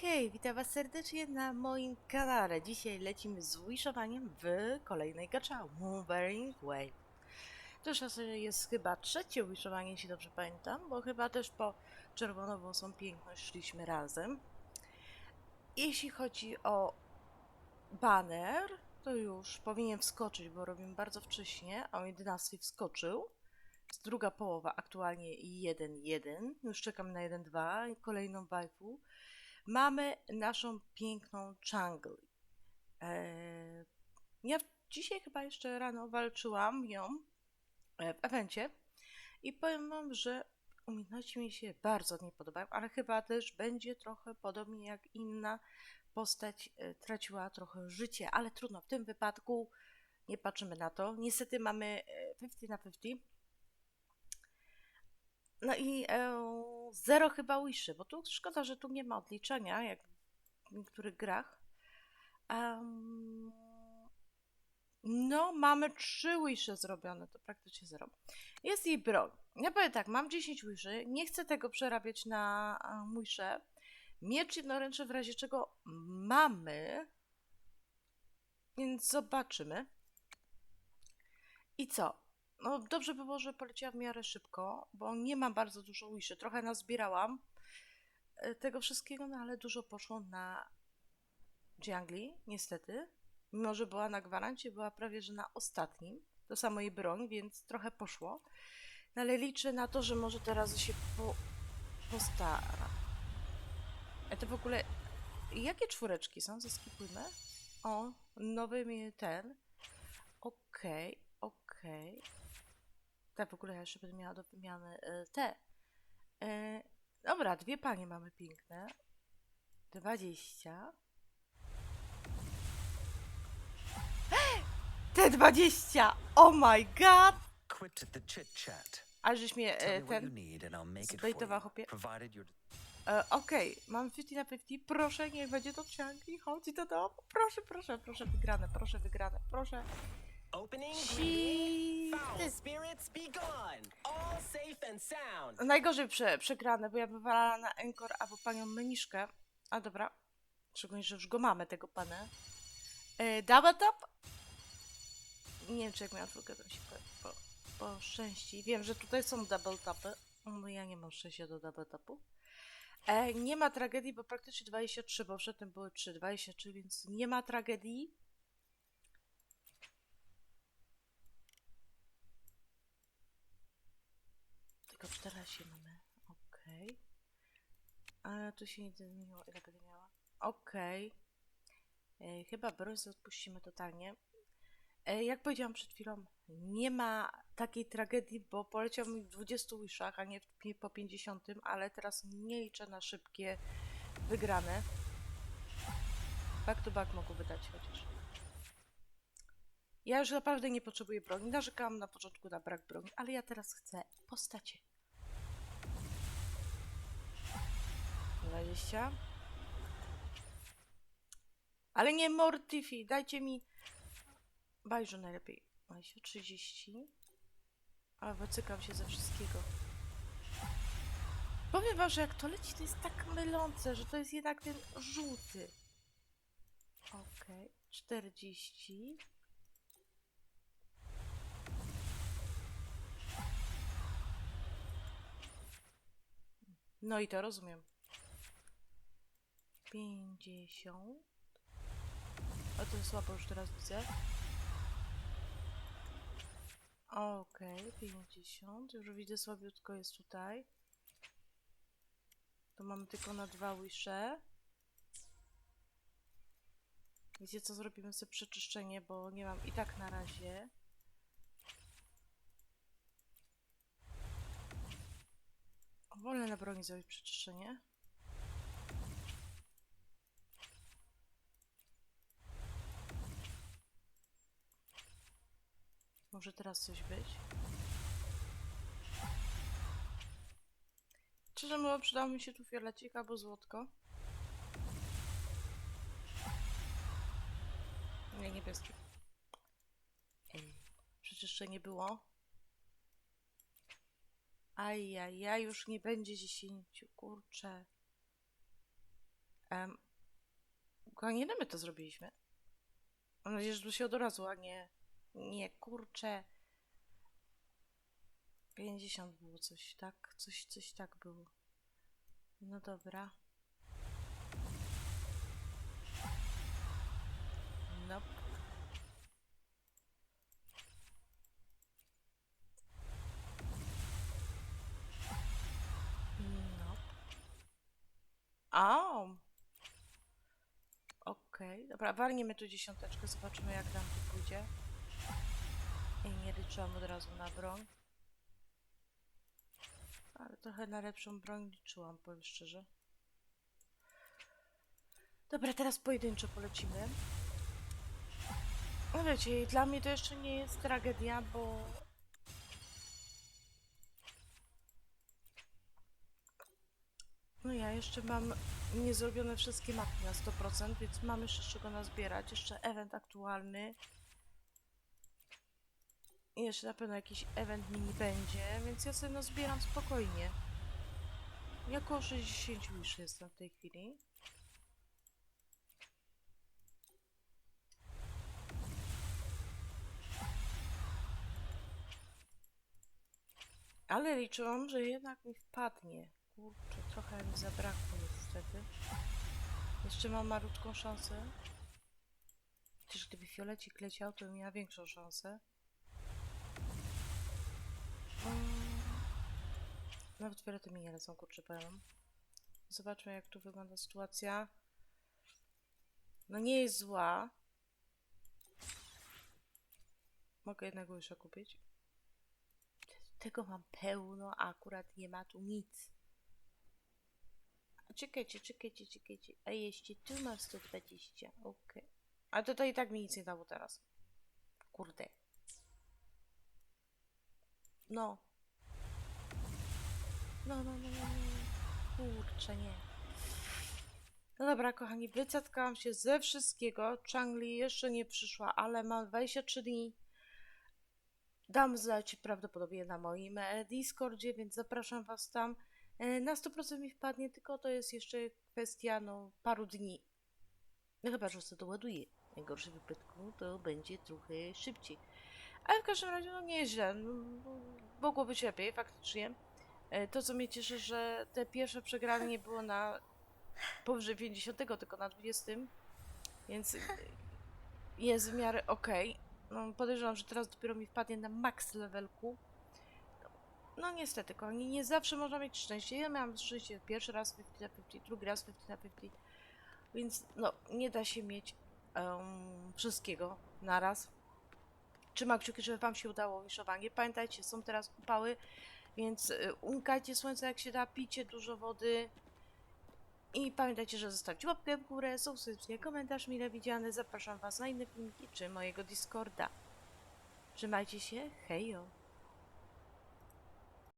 Hej, witam was serdecznie na moim kanale. Dzisiaj lecimy z wishowaniem w kolejnej gacza Moonbearing Wave. To jest chyba trzecie wishowanie, jeśli dobrze pamiętam, bo chyba też po czerwonową piękność szliśmy razem. Jeśli chodzi o banner, to już powinien wskoczyć, bo robimy bardzo wcześnie, a o 11 wskoczył. Druga połowa, aktualnie 1-1. Już czekamy na 1-2 i kolejną waifu. Mamy naszą piękną jungle. Eee, ja dzisiaj chyba jeszcze rano walczyłam ją e, w evencie i powiem wam, że umiejętności mi się bardzo nie podobają, ale chyba też będzie trochę podobnie jak inna postać e, traciła trochę życie, ale trudno, w tym wypadku nie patrzymy na to. Niestety mamy e, 50 na 50. No i e, zero chyba wiszy, bo tu szkoda, że tu nie ma odliczenia, jak w niektórych grach. Em, no, mamy trzy wisze zrobione, to praktycznie zero. Jest jej broń. Ja powiem tak, mam 10 wiszy, nie chcę tego przerabiać na wisze. Miecz jednoręczny w razie czego mamy, więc zobaczymy. I co? No dobrze by było, że poleciała w miarę szybko, bo nie mam bardzo dużo wiszy. Trochę nazbierałam e, tego wszystkiego, no ale dużo poszło na Jiangli, niestety. Mimo, że była na gwarancie, była prawie, że na ostatnim. To samo jej broń, więc trochę poszło. No ale liczę na to, że może teraz się po, postara. A to w ogóle... Jakie czwóreczki są? Zeskipujmy. O, nowy mi ten. Okej, okej. Tak, w ogóle ja jeszcze będę miała do wymiany e, te. E, dobra, dwie panie mamy piękne. 20. Te 20! Oh my god! Quit the chit chat. Ale żeś mnie e, ten... zbejtował, chłopie. E, Okej, mam 50 na 50. Proszę, niech będzie to ciągli. Chodź do domu. Proszę, proszę, proszę, wygrane, proszę, wygrane, proszę. Opening Shit. Najgorzej prze, przegrane, bo ja wywalała na Encore albo panią Meniszkę. A dobra. Szczególnie, że już go mamy, tego pana. E, double top? Nie wiem, czy jak miała dwójkę, to się po, po, po szczęści. Wiem, że tutaj są double topy. No ja nie mam szczęścia do double topu. E, nie ma tragedii, bo praktycznie 23, bo przedtem były 3, 23, więc nie ma tragedii. Tylko 14 mamy. Okej. Ale tu się nic nie zmieniło. Ile będę miała? Okej. E, Chyba broń sobie odpuścimy totalnie. E, Jak powiedziałam przed chwilą, nie ma takiej tragedii, bo poleciał mi w 20 wishach, a nie w, pi- po 50, ale teraz nie liczę na szybkie wygrane. Back to back mogą wydać chociaż. Ja już naprawdę nie potrzebuję broni. Narzekałam na początku na brak broni, ale ja teraz chcę postacie. 20. Ale nie Mortifi, dajcie mi Bajżu najlepiej. 20, 30. A wycykam się ze wszystkiego. Powiem wam, że jak to leci, to jest tak mylące, że to jest jednak ten żółty. Okej, 40. No i to rozumiem. 50. A to słabo już teraz widzę. Okej, 50. Już widzę słabiutko jest tutaj. To mamy tylko na dwa wisze. Wiecie co, zrobimy sobie przeczyszczenie, bo nie mam i tak na razie. Wolę na broni zrobić przeczyszczenie. Może teraz coś być. Szczerze mówiąc, przydało mi się tu fiolecik albo złotko. Nie, niebieski. Ej, przecież nie było. Ajajaj, już nie będzie 10, kurczę. Um, ile my to zrobiliśmy? Mam nadzieję, że to się od razu, a nie... Nie, kurczę. 50 było coś, tak? Coś, coś tak było. No dobra. Nope. Nope. O! Okej, dobra, warniemy tu dziesiąteczkę, zobaczymy jak nam pójdzie. I nie liczyłam od razu na broń. Ale trochę na lepszą broń liczyłam, powiem szczerze. Dobra, teraz pojedynczo polecimy. No wiecie, dla mnie to jeszcze nie jest tragedia, bo... No ja jeszcze mam niezrobione wszystkie mapy na 100%, więc mam jeszcze czego nazbierać. Jeszcze event aktualny. Jeszcze na pewno jakiś event mini będzie, więc ja sobie no zbieram spokojnie. Ja około 60 już jestem w tej chwili. Ale liczyłam, że jednak mi wpadnie. Kurczę, trochę mi zabrakło niestety. Jeszcze mam malutką szansę. Chociaż gdyby fiolecik leciał, to bym miała większą szansę. Nawet fiolety mi nie lecą, kurczę, powiem. Zobaczmy, jak tu wygląda sytuacja. No nie jest zła. Mogę jednego jeszcze kupić. Tego mam pełno, a akurat nie ma tu nic. Czekajcie, czekajcie, czekajcie. A jeszcze tu mam 120. Okej. A to, to i tak mi nic nie dało teraz. Kurde. No. No, no, no, no, no. Kurczę, nie. No dobra, kochani, wycatkałam się ze wszystkiego. Changli jeszcze nie przyszła, ale mam 23 dni. Dam znać prawdopodobnie na moim e, Discordzie, więc zapraszam Was tam. E, Na 100% mi wpadnie, tylko to jest jeszcze kwestia no, paru dni. No chyba, że sobie doładuję. W najgorszym wypadku to będzie trochę szybciej. Ale w każdym razie, no nieźle. No, mogło być lepiej, faktycznie. E, To, co mnie cieszy, że te pierwsze przegranie nie było na powyżej 50, tylko na 20. Więc e, jest w miarę okej. No, podejrzewam, że teraz dopiero mi wpadnie na max levelku. No niestety, kochani, nie zawsze można mieć szczęście. Ja miałam szczęście pierwszy raz 50 na 50, drugi raz 50 na 50. Więc no, nie da się mieć em, wszystkiego naraz. Trzymam kciuki, żeby Wam się udało wiszowanie. Pamiętajcie, są teraz upały, więc y, unikajcie słońca jak się da, pijcie dużo wody. I pamiętajcie, że zostawcie łapkę w górę, subskrypcję, komentarz mile widziany. Zapraszam Was na inne filmiki czy mojego Discorda. Trzymajcie się, hejo!